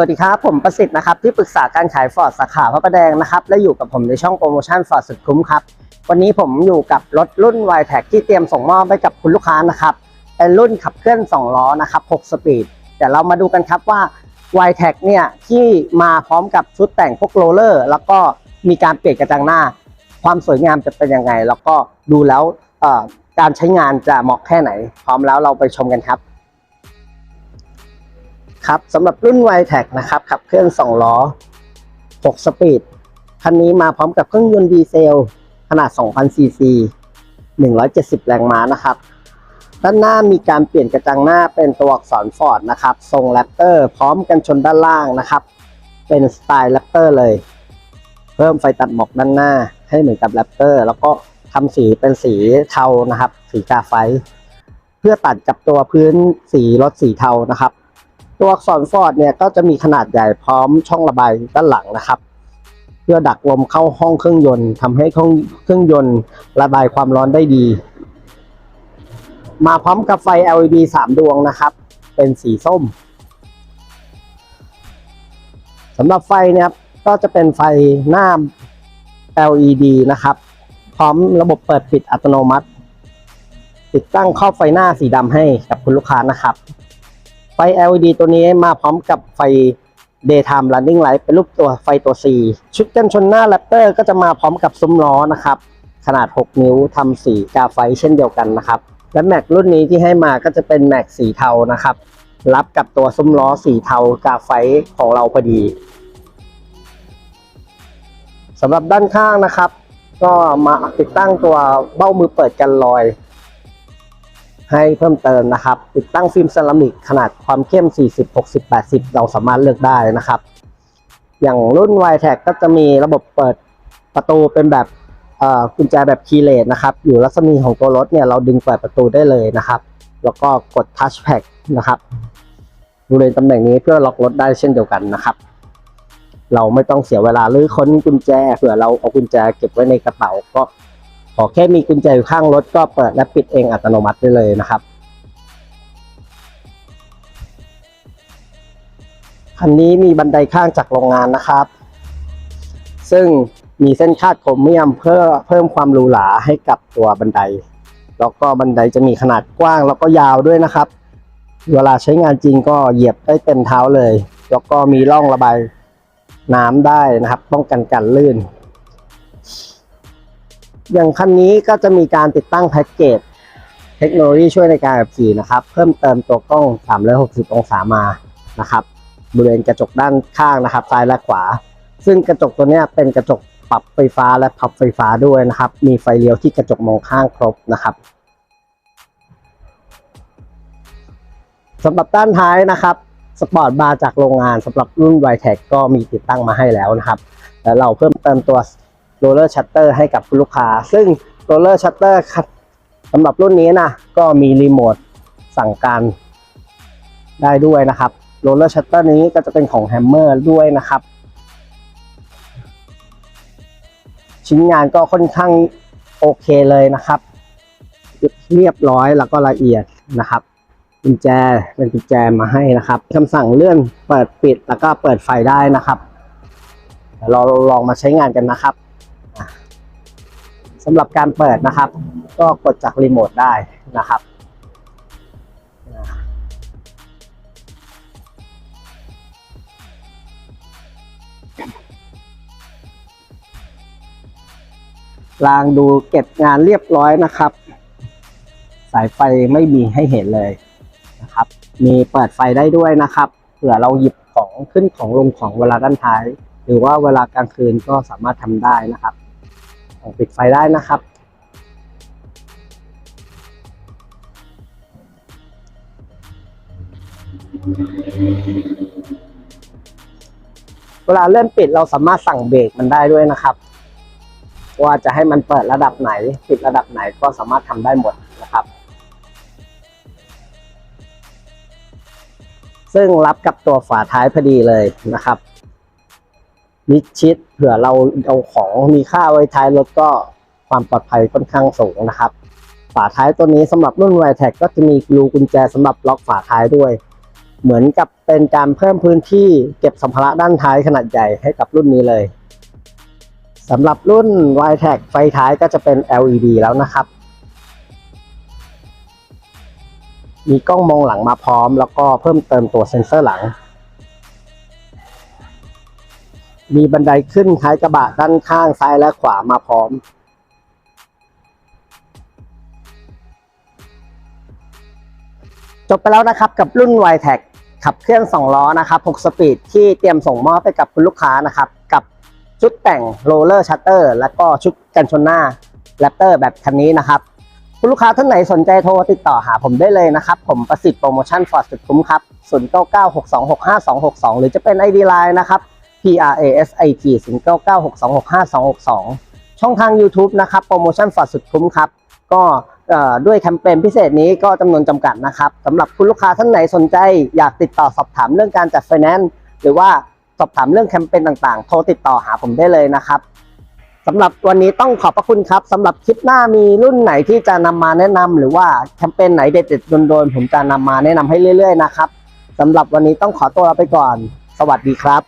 วัสดีครับ ผมประสิทธิ์นะครับที่ปรึกษาการขายฟอร์ดสาขาพระประแดงนะครับและอยู่กับผมในช่องโปรโมชั่นฟอร์ดสุดคุ้มครับ วันนี้ผมอยู่กับรถรุ่น y t แท็ที่เตรียมส่งมอบให้กับคุณลูกค้านะครับเป็นรุ่นขับเคลื่อน 2 ล้อนะครับ 6 สปีดแต่เรามาดูกันครับว่า y t แท็เนี่ยที่มาพร้อมกับชุดแต่งพวกโรลเลอร์ แล้วก็มีการเปลี่ยนกระจังหน้า ความสวยงามจะเป็นยังไง แล้วก็ดูแล้วการใช้งานจะเหมาะแค่ไหน พร้อมแล้วเราไปชมกันครับ ครับสำหรับรุ่น y t แทนะครับขับเคลื่อน2ล้อ 6 สปีด คันนี้มาพร้อมกับเครื่องยนต์ดีเซล ขนาด 2,000 ซีซี 170 แรงม้านะครับ ด้านหน้ามีการเปลี่ยนกระจังหน้าเป็นตัวอักษรฟอร์ดนะครับ ทรงแรปเตอร์พร้อมกันชนด้านล่างนะครับ เป็นสไตล์แรปเตอร์เลย เพิ่มไฟตัดหมอกด้านหน้าให้เหมือนกับแรปเตอร์แล้วก็ทำสีเป็นสีเทานะครับ สีกาไฟ เพื่อตัดกับตัวพื้นสีรถสีเทานะครับ ตัวอักษรฟอร์ดเนี่ยก็จะมีขนาดใหญ่พร้อมช่องระบายด้านหลังนะครับ เพื่อดักลมเข้าห้องเครื่องยนต์ทำให้เครื่องเครื่องยนต์ระบายความร้อนได้ดี มาพร้อมกับไฟ LED 3 ดวงนะครับ เป็นสีส้มสำหรับไฟเนี่ยครับก็จะเป็นไฟหน้า LED นะครับ พร้อมระบบเปิดปิดอัตโนมัติ ติดตั้งครอบไฟหน้าสีดำให้กับคุณลูกค้านะครับ ฟ LED ตัวนี้มาพร้อมกับไฟ daytime running light เป็นรูปตัวไฟตัว C ชุดกันชนหน้าแรปเตอร์ก็จะมาพร้อมกับซุ้มล้อนะครับ ขนาด 6 นิ้วทำสีกาไฟเช่นเดียวกันนะครับ และแม็กรุ่นนี้ที่ให้มาก็จะเป็นแม็กสีเทานะครับ รับกับตัวซุ้มล้อสีเทากาไฟของเราพอดีสำหรับด้านข้างนะครับ ก็มาติดตั้งตัวเบ้ามือเปิดกันรอย ให้เพิ่มเติมนะครับ ติดตั้งฟิล์มเซรามิกขนาดความเข้ม 40 60 80 เราสามารถเลือกได้นะครับ อย่างรุ่น y t e c ก็จะมีระบบเปิดประตูเป็นแบบกุญแจแบบคีย์เลสนะครับ อยู่รัศมีของตัวรถเนี่ยเราดึงเปิดประตูได้เลยนะครับ แล้วก็กด Touch Pad นะครับบริเวณตำแหน่งนี้เพื่อล็อกรถได้เช่นเดียวกันนะครับ เราไม่ต้องเสียเวลาหรือค้นกุญแจเผื่อเราเอากุญแจเก็บไว้ในกระเป๋าก็ อแค่มีกุญแจอยู่ข้างรถก็เปิดและปิดเองอัตโนมัติได้เลยนะครับคันนี้มีบันไดข้างจากโรงงานนะครับ ซึ่งมีเส้นคาดโครเมียมเพื่อเพิ่มความหรูหราให้กับตัวบันได แล้วก็บันไดจะมีขนาดกว้างแล้วก็ยาวด้วยนะครับ เวลาใช้งานจริงก็เหยียบได้เต็มเท้าเลย แล้วก็มีร่องระบายน้ำได้นะครับ ป้องกันการลื่น อย่างคันนี้ก็จะมีการติดตั้งแพ็กเกจเทคโนโลยีช่วยในการขับขี่นะครับ เพิ่มเติมตัวกล้อง 360 องศามานะครับบริเวณกระจกด้านข้างนะครับ ซ้ายและขวา ซึ่งกระจกตัวนี้เป็นกระจกปรับไฟฟ้าและพับไฟฟ้าด้วยนะครับ มีไฟเลี้ยวที่กระจกมองข้างครบนะครับสำหรับด้านท้ายนะครับสปอร์ตบาร์จากโรงงานสำหรับรุ่น y t e c ก็มีติดตั้งมาให้แล้วนะครับ แล้วเราเพิ่มเติมตัว โรลเลอร์ชัตเตอร์ให้กับคุณลูกค้า ซึ่งโรลเลอร์ชัตเตอร์สำหรับรุ่นนี้นะก็มีรีโมทสั่งการได้ด้วยนะครับโรลเลอร์ชัตเตอร์นี้ก็จะเป็นของแฮมเมอร์ด้วยนะครับ ชิ้นงานก็ค่อนข้างโอเคเลยนะครับ เรียบร้อยแล้วก็ละเอียดนะครับกุญแจเป็นกุญแจมาให้นะครับคำสั่งเลื่อนเปิดปิดแล้วก็เปิดไฟได้นะครับเราลองมาใช้งานกันนะครับ สำหรับการเปิดนะครับ ก็กดจากรีโมทได้นะครับรางดูเก็บงานเรียบร้อยนะครับ สายไฟไม่มีให้เห็นเลยนะครับ มีเปิดไฟได้ด้วยนะครับ เผื่อเราหยิบของขึ้นของลงของเวลาด้านท้าย หรือว่าเวลากลางคืนก็สามารถทำได้นะครับ ปิดไฟได้นะครับ เวลาเลื่อนปิดเราสามารถสั่งเบรกมันได้ด้วยนะครับ ว่าจะให้มันเปิดระดับไหน ปิดระดับไหนก็สามารถทำได้หมดนะครับซึ่งรับกับตัวฝาท้ายพอดีเลยนะครับ มิดชิดเผื่อเราเอาของมีค่าไว้ท้ายรถก็ความปลอดภัยค่อนข้างสูงนะครับฝาท้ายตัวนี้สำหรับรุ่น y t e c ก็จะมีรูกุญแจสำหรับล็อกฝาท้ายด้วย เหมือนกับเป็นการเพิ่มพื้นที่เก็บสัมภาระด้านท้ายขนาดใหญ่ให้กับรุ่นนี้เลยสำหรับรุ่น y t e c ไฟท้ายก็จะเป็น LED แล้วนะครับ มีกล้องมองหลังมาพร้อม แล้วก็เพิ่มเติมตัวเซ็นเซอร์หลัง มีบันไดขึ้นท้ายกระบะด้านข้างซ้ายและขวามาพร้อม จบไปแล้วนะครับกับรุ่น y t e c ขับเคลื่อน2ล้อนะครับ 6 สปีดที่เตรียมส่งมอบไปกับคุณลูกค้านะครับ กับชุดแต่งโรลเลอร์ชัตเตอร์และก็ชุดกันชนหน้าแรปเตอร์แบบคันนี้นะครับ คุณลูกค้าท่านไหนสนใจโทรติดต่อหาผมได้เลยนะครับ ผมประสิทธิ์โปรโมชั่นฟอร์ดสุดคุ้มครับ 0996265262 หรือจะเป็น ID Line นะครับ P R A S I T 0996265262 ช่องทาง YouTube นะครับโปรโมชั่นฟอร์ดสุดคุ้มครับ ก็ด้วยแคมเปญพิเศษนี้ก็จำนวนจำกัดนะครับสำหรับคุณลูกค้าท่านไหนสนใจ อยากติดต่อสอบถามเรื่องการจัดไฟแนนซ์หรือว่าสอบถามเรื่องแคมเปญต่างๆ โทรติดต่อหาผมได้เลยนะครับสำหรับวันนี้ต้องขอบพระคุณครับสำหรับคลิปหน้ามีรุ่นไหนที่จะนำมาแนะนำหรือว่าแคมเปญไหนเด็ดๆโดนๆผมจะนำมาแนะนำให้เรื่อย ๆ นะครับสำหรับวันนี้ต้องขอตัวลาไปก่อน สวัสดีครับ